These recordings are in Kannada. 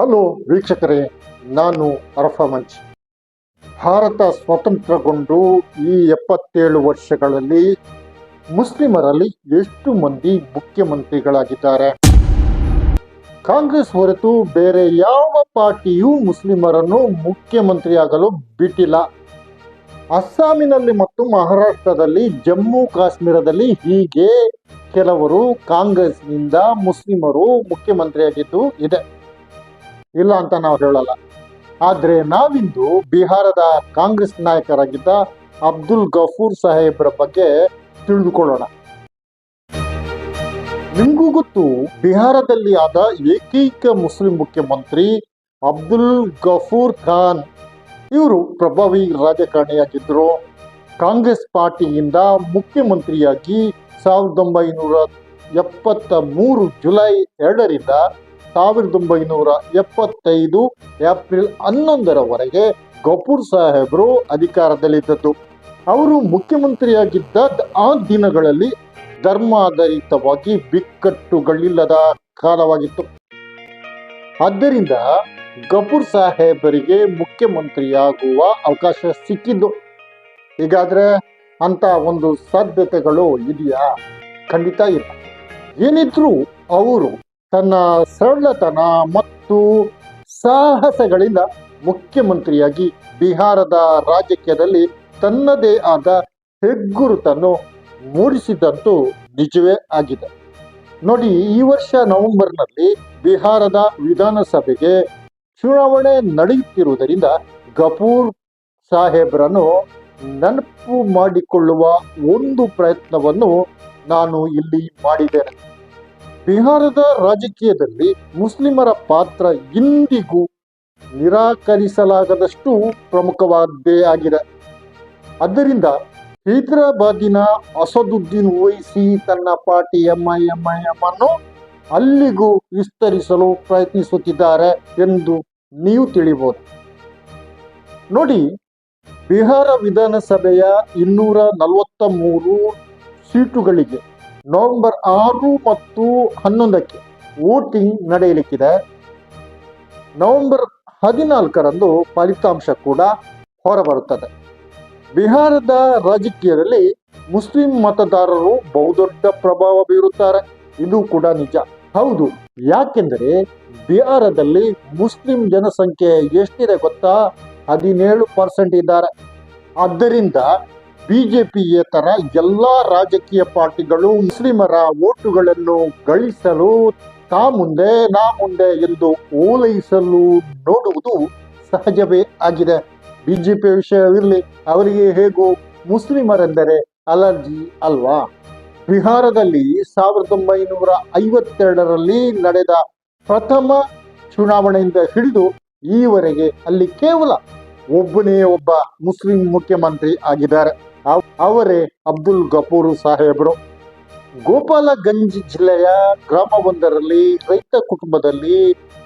ಹಲೋ ವೀಕ್ಷಕರೇ, ನಾನು ಅರಫಾ ಮಂಚ್. ಭಾರತ ಸ್ವತಂತ್ರಗೊಂಡು ಈ ಎಪ್ಪತ್ತೇಳು ವರ್ಷಗಳಲ್ಲಿ ಮುಸ್ಲಿಮರಲ್ಲಿ ಎಷ್ಟು ಮಂದಿ ಮುಖ್ಯಮಂತ್ರಿಗಳಾಗಿದ್ದಾರೆ? ಕಾಂಗ್ರೆಸ್ ಹೊರತು ಬೇರೆ ಯಾವ ಪಾರ್ಟಿಯೂ ಮುಸ್ಲಿಮರನ್ನು ಮುಖ್ಯಮಂತ್ರಿಯಾಗಲು ಬಿಟ್ಟಿಲ್ಲ. ಅಸ್ಸಾಮಿನಲ್ಲಿ ಮತ್ತು ಮಹಾರಾಷ್ಟ್ರದಲ್ಲಿ, ಜಮ್ಮು ಕಾಶ್ಮೀರದಲ್ಲಿ ಹೀಗೆ ಕೆಲವರು ಕಾಂಗ್ರೆಸ್ನಿಂದ ಮುಸ್ಲಿಮರು ಮುಖ್ಯಮಂತ್ರಿಯಾಗಿದ್ದು ಇದೆ. ಇಲ್ಲ ಅಂತ ನಾವು ಹೇಳಲ್ಲ. ಆದರೆ ನಾವಿಂದು ಬಿಹಾರದ ಕಾಂಗ್ರೆಸ್ ನಾಯಕರಾಗಿದ್ದ ಅಬ್ದುಲ್ ಗಫೂರ್ ಸಾಹೇಬ್ರ ಬಗ್ಗೆ ತಿಳಿದುಕೊಳ್ಳೋಣ. ನಿಮಗೂ ಗೊತ್ತು, ಬಿಹಾರದಲ್ಲಿ ಆದ ಏಕೈಕ ಮುಸ್ಲಿಂ ಮುಖ್ಯಮಂತ್ರಿ ಅಬ್ದುಲ್ ಗಫೂರ್ ಖಾನ್. ಇವರು ಪ್ರಭಾವಿ ರಾಜಕಾರಣಿಯಾಗಿದ್ದರು ಕಾಂಗ್ರೆಸ್ ಪಾರ್ಟಿಯಿಂದ ಮುಖ್ಯಮಂತ್ರಿಯಾಗಿ ಸಾವಿರದ ಒಂಬೈನೂರ ಎಪ್ಪತ್ತ ಮೂರು ಜುಲೈ ಎರಡರಿಂದ ಸಾವಿರದ ಒಂಬೈನೂರ ಎಪ್ಪತ್ತೈದು ಏಪ್ರಿಲ್ ಹನ್ನೊಂದರವರೆಗೆ ಗಫೂರ್ ಸಾಹೇಬರು ಅಧಿಕಾರದಲ್ಲಿದ್ದದ್ದು. ಅವರು ಮುಖ್ಯಮಂತ್ರಿಯಾಗಿದ್ದ ಆ ದಿನಗಳಲ್ಲಿ ಧರ್ಮಾಧಾರಿತವಾಗಿ ಬಿಕ್ಕಟ್ಟುಗಳಿಲ್ಲದ ಕಾಲವಾಗಿತ್ತು. ಆದ್ದರಿಂದ ಗಫೂರ್ ಸಾಹೇಬರಿಗೆ ಮುಖ್ಯಮಂತ್ರಿಯಾಗುವ ಅವಕಾಶ ಸಿಕ್ಕಿದ್ದು. ಹೀಗಾದ್ರೆ ಅಂತ ಒಂದು ಸಾಧ್ಯತೆಗಳು ಇದೆಯಾ? ಖಂಡಿತ ಇಲ್ಲ. ಏನಿದ್ರು ಅವರು ತನ್ನ ಸರಳತನ ಮತ್ತು ಸಾಹಸಗಳಿಂದ ಮುಖ್ಯಮಂತ್ರಿಯಾಗಿ ಬಿಹಾರದ ರಾಜಕೀಯದಲ್ಲಿ ತನ್ನದೇ ಆದ ಹೆಗ್ಗುರುತನ್ನು ಮೂಡಿಸಿದಂತೂ ನಿಜವೇ ಆಗಿದೆ. ನೋಡಿ, ಈ ವರ್ಷ ನವೆಂಬರ್ನಲ್ಲಿ ಬಿಹಾರದ ವಿಧಾನಸಭೆಗೆ ಚುನಾವಣೆ ನಡೆಯುತ್ತಿರುವುದರಿಂದ ಗಪೂರ್ ಸಾಹೇಬ್ರನ್ನು ನೆನಪು ಮಾಡಿಕೊಳ್ಳುವ ಒಂದು ಪ್ರಯತ್ನವನ್ನು ನಾನು ಇಲ್ಲಿ ಮಾಡಿದ್ದೇನೆ. ಬಿಹಾರದ ರಾಜಕೀಯದಲ್ಲಿ ಮುಸ್ಲಿಮರ ಪಾತ್ರ ಇಂದಿಗೂ ನಿರಾಕರಿಸಲಾಗದಷ್ಟು ಪ್ರಮುಖವಾದ್ದೇ ಆಗಿದೆ. ಆದ್ದರಿಂದ ಹೈದರಾಬಾದಿನ ಅಸದುದ್ದೀನ್ ಓವೈಸಿ ತನ್ನ ಪಾರ್ಟಿ ಎಂಐಎಂಐಎಂ ಅನ್ನು ಅಲ್ಲಿಗೂ ವಿಸ್ತರಿಸಲು ಪ್ರಯತ್ನಿಸುತ್ತಿದ್ದಾರೆ ಎಂದು ನೀವು ತಿಳಿಬೋದು. ನೋಡಿ, ಬಿಹಾರ ವಿಧಾನಸಭೆಯ ಇನ್ನೂರ ನಲವತ್ತ ಮೂರು ಸೀಟುಗಳಿಗೆ ನವೆಂಬರ್ ಆರು ಮತ್ತು ಹನ್ನೊಂದಕ್ಕೆ ವೋಟಿಂಗ್ ನಡೆಯಲಿಕ್ಕಿದೆ. ನವೆಂಬರ್ ಹದಿನಾಲ್ಕರಂದು ಫಲಿತಾಂಶ ಕೂಡ ಹೊರಬರುತ್ತದೆ. ಬಿಹಾರದ ರಾಜಕೀಯದಲ್ಲಿ ಮುಸ್ಲಿಂ ಮತದಾರರು ಬಹುದೊಡ್ಡ ಪ್ರಭಾವ ಬೀರುತ್ತಾರೆ. ಇದು ಕೂಡ ನಿಜ. ಹೌದು. ಯಾಕೆಂದರೆ ಬಿಹಾರದಲ್ಲಿ ಮುಸ್ಲಿಂ ಜನಸಂಖ್ಯೆ ಎಷ್ಟಿದೆ ಗೊತ್ತಾ? ಹದಿನೇಳು ಪರ್ಸೆಂಟ್ ಇದ್ದಾರೆ. ಆದ್ದರಿಂದ ಬಿಜೆಪಿಯೇತರ ಎಲ್ಲಾ ರಾಜಕೀಯ ಪಾರ್ಟಿಗಳು ಮುಸ್ಲಿಮರ ಓಟುಗಳನ್ನು ಗಳಿಸಲು ತಾ ಮುಂದೆ, ನಾ ಮುಂದೆ ಎಂದು ಓಲೈಸಲು ನೋಡುವುದು ಸಹಜವೇ ಆಗಿದೆ. ಬಿಜೆಪಿ ವಿಷಯವಿರಲಿ, ಅವರಿಗೆ ಹೇಗೂ ಮುಸ್ಲಿಮರೆಂದರೆ ಅಲರ್ಜಿ ಅಲ್ವಾ? ಬಿಹಾರದಲ್ಲಿ ಸಾವಿರದ ಒಂಬೈನೂರ ಐವತ್ತೆರಡರಲ್ಲಿ ನಡೆದ ಪ್ರಥಮ ಚುನಾವಣೆಯಿಂದ ಹಿಡಿದು ಈವರೆಗೆ ಅಲ್ಲಿ ಕೇವಲ ಒಬ್ಬನೇ ಒಬ್ಬ ಮುಸ್ಲಿಂ ಮುಖ್ಯಮಂತ್ರಿ ಆಗಿದ್ದಾರೆ. ಅವರೇ ಅಬ್ದುಲ್ ಗಫೂರ್ ಸಾಹೇಬರು. ಗೋಪಾಲಗಂಜ್ ಜಿಲ್ಲೆಯ ಗ್ರಾಮವೊಂದರಲ್ಲಿ, ರೈತ ಕುಟುಂಬದಲ್ಲಿ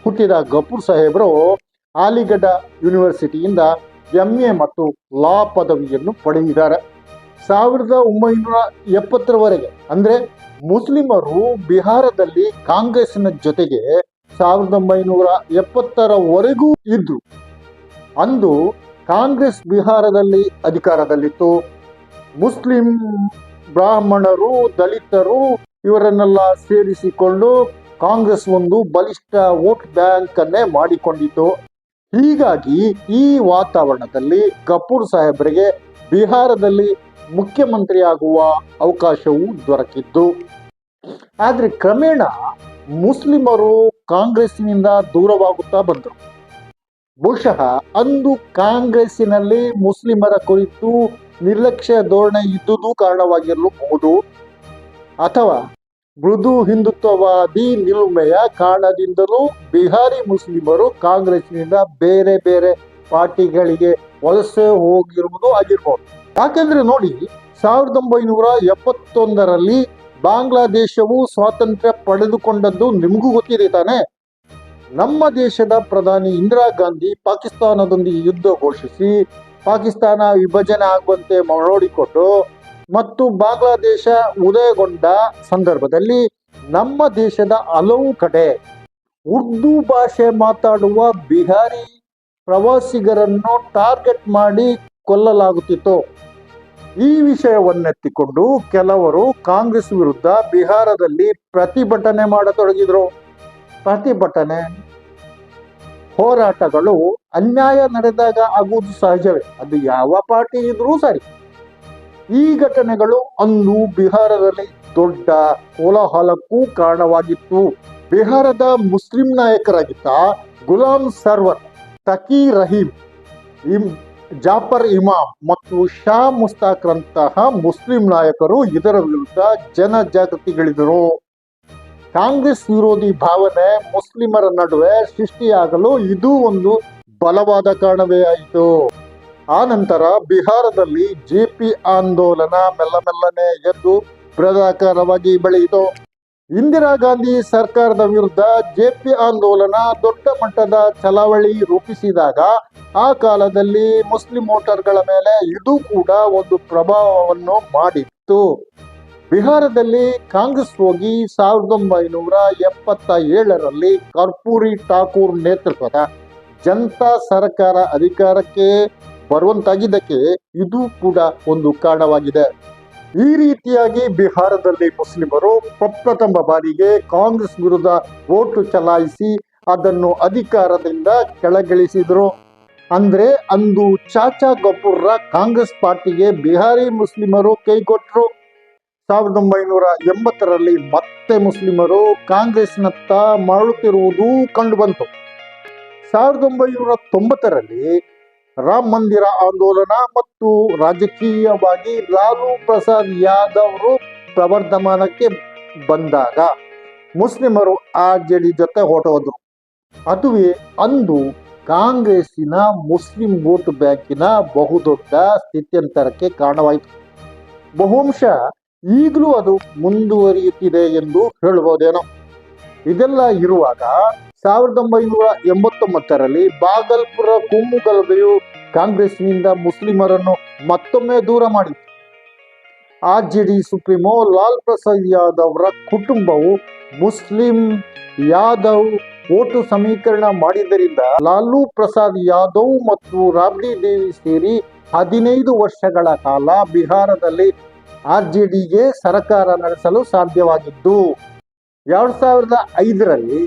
ಹುಟ್ಟಿದ ಗಫೂರ್ ಸಾಹೇಬರು ಆಲಿಗಢ ಯೂನಿವರ್ಸಿಟಿಯಿಂದ ಎಂ ಎ ಮತ್ತು ಲಾ ಪದವಿಯನ್ನು ಪಡೆದಿದ್ದಾರೆ. ಸಾವಿರದ ಒಂಬೈನೂರ ಎಪ್ಪತ್ತರವರೆಗೆ, ಅಂದರೆ ಮುಸ್ಲಿಮರು ಬಿಹಾರದಲ್ಲಿ ಕಾಂಗ್ರೆಸ್ನ ಜೊತೆಗೆ ಸಾವಿರದ ಒಂಬೈನೂರ ಎಪ್ಪತ್ತರವರೆಗೂ ಇದ್ರು. ಅಂದು ಕಾಂಗ್ರೆಸ್ ಬಿಹಾರದಲ್ಲಿ ಅಧಿಕಾರದಲ್ಲಿತ್ತು. ಮುಸ್ಲಿಂ ಬ್ರಾಹ್ಮಣರು, ದಲಿತರು ಇವರನ್ನೆಲ್ಲ ಸೇರಿಸಿಕೊಂಡು ಕಾಂಗ್ರೆಸ್ ಒಂದು ಬಲಿಷ್ಠ ವೋಟ್ ಬ್ಯಾಂಕ್ ಅನ್ನೇ ಮಾಡಿಕೊಂಡಿತು ಹೀಗಾಗಿ ಈ ವಾತಾವರಣದಲ್ಲಿ ಕಪೂರ್ ಸಾಹೇಬರಿಗೆ ಬಿಹಾರದಲ್ಲಿ ಮುಖ್ಯಮಂತ್ರಿಯಾಗುವ ಅವಕಾಶವೂ ದೊರಕಿದ್ದು. ಆದರೆ ಕ್ರಮೇಣ ಮುಸ್ಲಿಮರು ಕಾಂಗ್ರೆಸ್ನಿಂದ ದೂರವಾಗುತ್ತಾ ಬಂದರು. ಬಹುಶಃ ಅಂದು ಕಾಂಗ್ರೆಸ್ಸಿನಲ್ಲಿ ಮುಸ್ಲಿಮರ ಕುರಿತು ನಿರ್ಲಕ್ಷ್ಯ ಧೋರಣೆ ಇದ್ದುದು ಕಾರಣವಾಗಿರಬಹುದು ಅಥವಾ ಮೃದು ಹಿಂದುತ್ವವಾದಿ ನಿಲುಮೆಯ ಕಾರಣದಿಂದಲೂ ಬಿಹಾರಿ ಮುಸ್ಲಿಮರು ಕಾಂಗ್ರೆಸ್ನಿಂದ ಬೇರೆ ಬೇರೆ ಪಾರ್ಟಿಗಳಿಗೆ ವಲಸೆ ಹೋಗಿರುವುದು ಆಗಿರ್ಬೋದು. ಯಾಕೆಂದ್ರೆ ನೋಡಿ, ಸಾವಿರದ ಒಂಬೈನೂರ ಎಪ್ಪತ್ತೊಂದರಲ್ಲಿ ಬಾಂಗ್ಲಾದೇಶವು ಸ್ವಾತಂತ್ರ್ಯ ಪಡೆದುಕೊಂಡದ್ದು ನಿಮಗೂ ಗೊತ್ತಿದೆ ತಾನೆ? ನಮ್ಮ ದೇಶದ ಪ್ರಧಾನಿ ಇಂದಿರಾ ಗಾಂಧಿ ಪಾಕಿಸ್ತಾನದೊಂದಿಗೆ ಯುದ್ಧ ಘೋಷಿಸಿ ಪಾಕಿಸ್ತಾನ ವಿಭಜನೆ ಆಗುವಂತೆ ನೋಡಿಕೊಂಡು ಮತ್ತು ಬಾಂಗ್ಲಾದೇಶ ಉದಯಗೊಂಡ ಸಂದರ್ಭದಲ್ಲಿ ನಮ್ಮ ದೇಶದ ಹಲವು ಕಡೆ ಉರ್ದು ಭಾಷೆ ಮಾತಾಡುವ ಬಿಹಾರಿ ಪ್ರವಾಸಿಗರನ್ನು ಟಾರ್ಗೆಟ್ ಮಾಡಿ ಕೊಲ್ಲಲಾಗುತ್ತಿತ್ತು. ಈ ವಿಷಯವನ್ನೆತ್ತಿಕೊಂಡು ಕೆಲವರು ಕಾಂಗ್ರೆಸ್ ವಿರುದ್ಧ ಬಿಹಾರದಲ್ಲಿ ಪ್ರತಿಭಟನೆ ಮಾಡತೊಡಗಿದರು. ಪ್ರತಿಭಟನೆ ಹೋರಾಟಗಳು ಅನ್ಯಾಯ ನಡೆದಾಗ ಆಗುವುದು ಸಹಜವೇ. ಅದು ಯಾವ ಪಾರ್ಟಿ ಇದ್ರೂ ಸರಿ. ಈ ಘಟನೆಗಳು ಅಂದು ಬಿಹಾರದಲ್ಲಿ ದೊಡ್ಡ ಕೋಲಾಹಲಕ್ಕೂ ಕಾರಣವಾಗಿತ್ತು. ಬಿಹಾರದ ಮುಸ್ಲಿಂ ನಾಯಕರಾಗಿದ್ದ ಗುಲಾಂ ಸರ್ವರ್ ತಕಿ ರಹೀಂ, ಇಮ್, ಜಾಫರ್ ಇಮಾಮ್ ಮತ್ತು ಶಾ ಮುಸ್ತಾಕ್ರಂತಹ ಮುಸ್ಲಿಂ ನಾಯಕರು ಇದರ ವಿರುದ್ಧ ಜನಜಾಗೃತಿಗಳಿದರು ಕಾಂಗ್ರೆಸ್ ವಿರೋಧಿ ಭಾವನೆ ಮುಸ್ಲಿಮರ ನಡುವೆ ಸೃಷ್ಟಿಯಾಗಲು ಇದು ಒಂದು ಬಲವಾದ ಕಾರಣವೇ ಆಯಿತು. ಆ ನಂತರ ಬಿಹಾರದಲ್ಲಿ ಜೆ ಪಿ ಆಂದೋಲನ ಮೆಲ್ಲ ಮೆಲ್ಲನೆ ಎದ್ದು ಬೃಹದಾಕಾರವಾಗಿ ಬೆಳೆಯಿತು. ಇಂದಿರಾ ಗಾಂಧಿ ಸರ್ಕಾರದ ವಿರುದ್ಧ ಜೆ ಪಿ ಆಂದೋಲನ ದೊಡ್ಡ ಮಟ್ಟದ ಚಳವಳಿ ರೂಪಿಸಿದಾಗ ಆ ಕಾಲದಲ್ಲಿ ಮುಸ್ಲಿಂ ವೋಟರ್ಗಳ ಮೇಲೆ ಇದು ಕೂಡ ಒಂದು ಪ್ರಭಾವವನ್ನು ಮಾಡಿತ್ತು. ಬಿಹಾರದಲ್ಲಿ ಕಾಂಗ್ರೆಸ್ ಹೋಗಿ ಸಾವಿರದ ಒಂಬೈನೂರ ಎಪ್ಪತ್ತ ಏಳರಲ್ಲಿ ಕರ್ಪೂರಿ ಠಾಕೂರ್ ನೇತೃತ್ವದ ಜನತಾ ಸರ್ಕಾರ ಅಧಿಕಾರಕ್ಕೆ ಬರುವಂತಾಗಿದ್ದಕ್ಕೆ ಇದು ಕೂಡ ಒಂದು ಕಾರಣವಾಗಿದೆ. ಈ ರೀತಿಯಾಗಿ ಬಿಹಾರದಲ್ಲಿ ಮುಸ್ಲಿಮರು ಪ್ರಪ್ರಥಮ ಬಾರಿಗೆ ಕಾಂಗ್ರೆಸ್ ವಿರುದ್ಧ ಓಟು ಚಲಾಯಿಸಿ ಅದನ್ನು ಅಧಿಕಾರದಿಂದ ಕೆಳಗಿಳಿಸಿದರು. ಅಂದ್ರೆ ಅಂದು ಚಾಚಾ ಗಪೂರ್ರ ಕಾಂಗ್ರೆಸ್ ಪಾರ್ಟಿಗೆ ಬಿಹಾರಿ ಮುಸ್ಲಿಮರು ಕೈಕೊಟ್ಟರು ಸಾವಿರದ ಒಂಬೈನೂರ ಎಂಬತ್ತರಲ್ಲಿ ಮತ್ತೆ ಮುಸ್ಲಿಮರು ಕಾಂಗ್ರೆಸ್ನತ್ತ ಮರಳುತ್ತಿರುವುದು ಕಂಡುಬಂತು. ಸಾವಿರದ ಒಂಬೈನೂರ ತೊಂಬತ್ತರಲ್ಲಿ ರಾಮ ಮಂದಿರ ಆಂದೋಲನ ಮತ್ತು ರಾಜಕೀಯವಾಗಿ ಲಾಲು ಪ್ರಸಾದ್ ಯಾದವ್ರು ಪ್ರವರ್ಧಮಾನಕ್ಕೆ ಬಂದಾಗ ಮುಸ್ಲಿಮರು ಆರ್ ಜೆ ಡಿ ಜೊತೆ ಹೊರಟೋದ್ರು. ಅದುವೇ ಅಂದು ಕಾಂಗ್ರೆಸ್ಸಿನ ಮುಸ್ಲಿಂ ವೋಟ್ ಬ್ಯಾಂಕಿನ ಬಹುದೊಡ್ಡ ಸ್ಥಿತ್ಯಂತರಕ್ಕೆ ಕಾರಣವಾಯಿತು. ಬಹುಂಶ ಈಗಲೂ ಅದು ಮುಂದುವರಿಯುತ್ತಿದೆ ಎಂದು ಹೇಳಬಹುದೇನೋ. ಇದೆಲ್ಲ ಇರುವಾಗ ಸಾವಿರದ ಒಂಬೈನೂರ ಎಂಬತ್ತೊಂಬತ್ತರಲ್ಲಿ ಬಾಗಲ್ಪುರ ಕೋಮುಗಲಭೆಯು ಕಾಂಗ್ರೆಸ್ನಿಂದ ಮುಸ್ಲಿಮರನ್ನು ಮತ್ತೊಮ್ಮೆ ದೂರ ಮಾಡಿತು. R J D supremo Lal Prasad Yadav ಅವರ ಕುಟುಂಬವು ಮುಸ್ಲಿಂ ಯಾದವ್ ಓಟು ಸಮೀಕರಣ ಮಾಡಿದ್ದರಿಂದ ಲಾಲು ಪ್ರಸಾದ್ ಯಾದವ್ ಮತ್ತು ರಾಬ್ಡಿ ದೇವಿ ಸೇರಿ ಹದಿನೈದು ವರ್ಷಗಳ ಕಾಲ ಬಿಹಾರದಲ್ಲಿ ಆರ್ ಜೆ ಡಿಗೆ ಸರ್ಕಾರ ನಡೆಸಲು ಸಾಧ್ಯವಾಗಿದ್ದು, ಎರಡ್ ಸಾವಿರದ ಐದರಲ್ಲಿ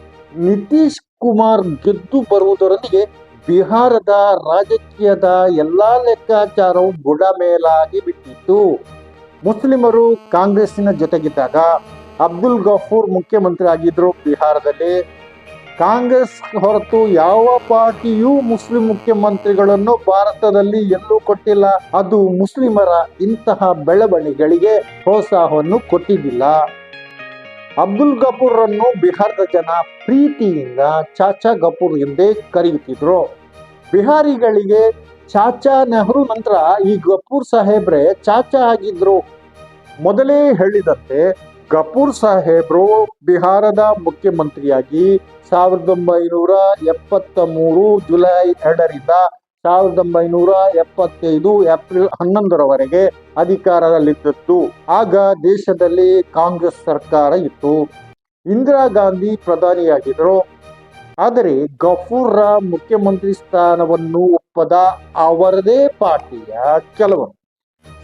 ನಿತೀಶ್ ಕುಮಾರ್ ಗೆದ್ದು ಬರುವುದರೊಂದಿಗೆ ಬಿಹಾರದ ರಾಜಕೀಯದ ಎಲ್ಲಾ ಲೆಕ್ಕಾಚಾರವು ಬುಡ ಮೇಲಾಗಿ ಬಿಟ್ಟಿತ್ತು. ಮುಸ್ಲಿಮರು ಕಾಂಗ್ರೆಸ್ಸಿನ ಜೊತೆಗಿದ್ದಾಗ ಅಬ್ದುಲ್ ಗಫೂರ್ ಮುಖ್ಯಮಂತ್ರಿ ಆಗಿದ್ರು ಬಿಹಾರದಲ್ಲಿ. ಕಾಂಗ್ರೆಸ್ ಹೊರತು ಯಾವ ಪಾರ್ಟಿಯೂ ಮುಸ್ಲಿಂ ಮುಖ್ಯಮಂತ್ರಿಗಳನ್ನು ಭಾರತದಲ್ಲಿ ಎಲ್ಲೂ ಕೊಟ್ಟಿಲ್ಲ. ಅದು ಮುಸ್ಲಿಮರ ಇಂತಹ ಬೆಳವಣಿಗೆಗಳಿಗೆ ಪ್ರೋತ್ಸಾಹವನ್ನು ಕೊಟ್ಟಿದ್ದಿಲ್ಲ. ಅಬ್ದುಲ್ ಗಫೂರ್ ಅನ್ನು ಬಿಹಾರದ ಜನ ಪ್ರೀತಿಯಿಂದ ಚಾಚಾ ಗಫೂರ್ ಎಂದೇ ಕರೆಯುತ್ತಿದ್ರು. ಬಿಹಾರಿಗಳಿಗೆ ಚಾಚಾ ನೆಹರು ನಂತರ ಈ ಗಫೂರ್ ಸಾಹೇಬ್ರೆ ಚಾಚಾ ಆಗಿದ್ರು. ಮೊದಲೇ ಹೇಳಿದಂತೆ ಗಫೂರ್ ಸಾಹೇಬ್ರು ಬಿಹಾರದ ಮುಖ್ಯಮಂತ್ರಿಯಾಗಿ ಸಾವಿರದ ಒಂಬೈನೂರ ಎಪ್ಪತ್ತ ಮೂರು ಜುಲೈ ಎರಡರಿಂದ ಸಾವಿರದ ಒಂಬೈನೂರ ಎಪ್ಪತ್ತೈದು ಏಪ್ರಿಲ್ ಹನ್ನೊಂದರವರೆಗೆ ಅಧಿಕಾರದಲ್ಲಿದ್ದದ್ದು. ಆಗ ದೇಶದಲ್ಲಿ ಕಾಂಗ್ರೆಸ್ ಸರ್ಕಾರ ಇತ್ತು. ಇಂದಿರಾ ಗಾಂಧಿ ಪ್ರಧಾನಿಯಾಗಿದ್ದರು. ಆದರೆ ಗಫೂರ್ರ ಮುಖ್ಯಮಂತ್ರಿ ಸ್ಥಾನವನ್ನು ಒಪ್ಪದ ಅವರದೇ ಪಾರ್ಟಿಯ ಕೆಲವರು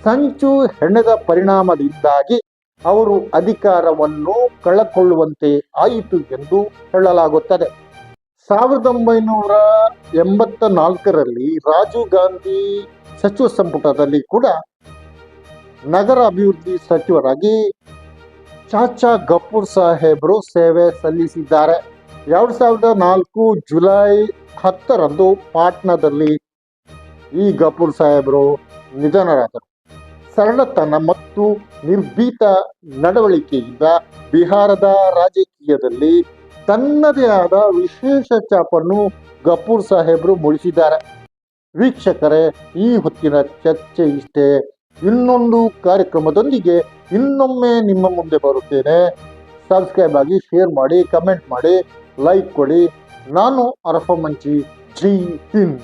ಸಂಚು ಹೆಣೆದ ಪರಿಣಾಮದಿಂದಾಗಿ ಅವರು ಅಧಿಕಾರವನ್ನು ಕಳಕೊಳ್ಳುವಂತೆ ಆಯಿತು ಎಂದು ಹೇಳಲಾಗುತ್ತದೆ. ಸಾವಿರದ ಒಂಬೈನೂರ ಎಂಬತ್ತ ನಾಲ್ಕರಲ್ಲಿ ರಾಜೀವ್ ಗಾಂಧಿ ಸಚಿವ ಸಂಪುಟದಲ್ಲಿ ಕೂಡ ನಗರ ಅಭಿವೃದ್ಧಿ ಸಚಿವರಾಗಿ ಚಾಚಾ ಗಫೂರ್ ಸಾಹೇಬರು ಸೇವೆ ಸಲ್ಲಿಸಿದ್ದಾರೆ. ಎರಡು ಸಾವಿರದ ನಾಲ್ಕು ಜುಲೈ ಹತ್ತರಂದು ಪಾಟ್ನಾದಲ್ಲಿ ಈ ಗಫೂರ್ ಸಾಹೇಬರು ನಿಧನರಾದರು. ಸರಳತನ ಮತ್ತು ನಿರ್ಭೀತ ನಡವಳಿಕೆಯಿಂದ ಬಿಹಾರದ ರಾಜಕೀಯದಲ್ಲಿ ತನ್ನದೇ ಆದ ವಿಶೇಷ ಛಾಪನ್ನು ಗಪೂರ್ ಸಾಹೇಬರು ಮೂಡಿಸಿದ್ದಾರೆ ವೀಕ್ಷಕರೇ, ಈ ಹೊತ್ತಿನ ಚರ್ಚೆ ಇಷ್ಟೇ. ಇನ್ನೊಂದು ಕಾರ್ಯಕ್ರಮದೊಂದಿಗೆ ಇನ್ನೊಮ್ಮೆ ನಿಮ್ಮ ಮುಂದೆ ಬರುತ್ತೇನೆ. ಸಬ್ಸ್ಕ್ರೈಬ್ ಆಗಿ ಶೇರ್ ಮಾಡಿ ಕಮೆಂಟ್ ಮಾಡಿ ಲೈಕ್ ಕೊಡಿ. ನಾನು ಅರಫ ಮಂಚಿ, ಜೀ ಹಿಂದ್.